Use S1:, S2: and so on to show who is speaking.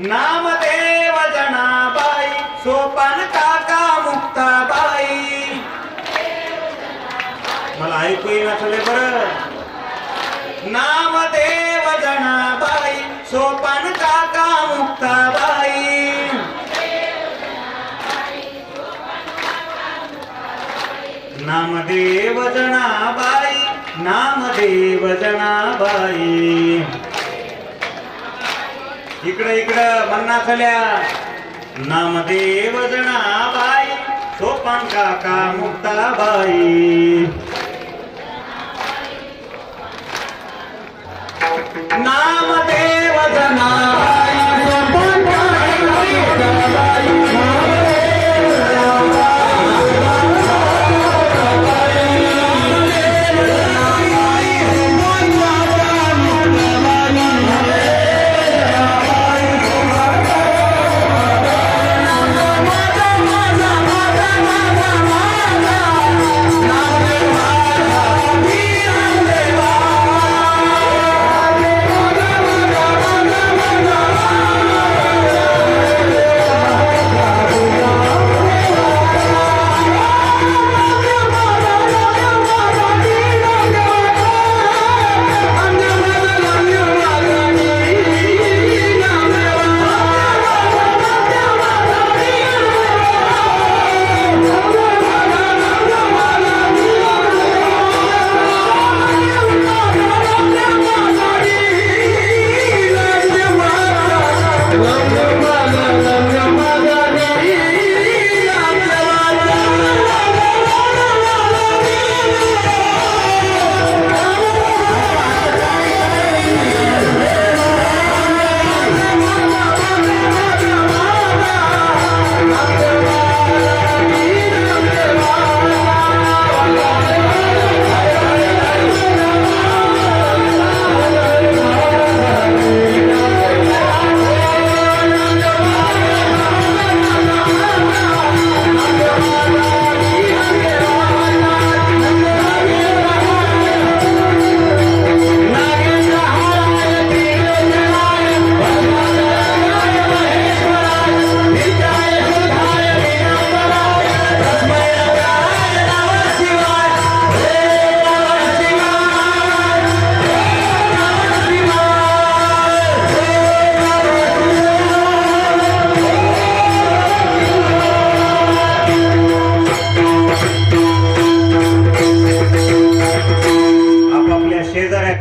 S1: नामदेव जनाबाई सोपान काका मुक्ताबाई. मला ऐकू येईना सगळे बरं. नामदेव जनाबाई सोपान काका मुक्ताबाई. नामदेव जनाबाई नामदेव जनाबाई. इकडं इकडं मन्ना खल्या नामदेव जनाबाई सोपान काका मुक्ताबाई.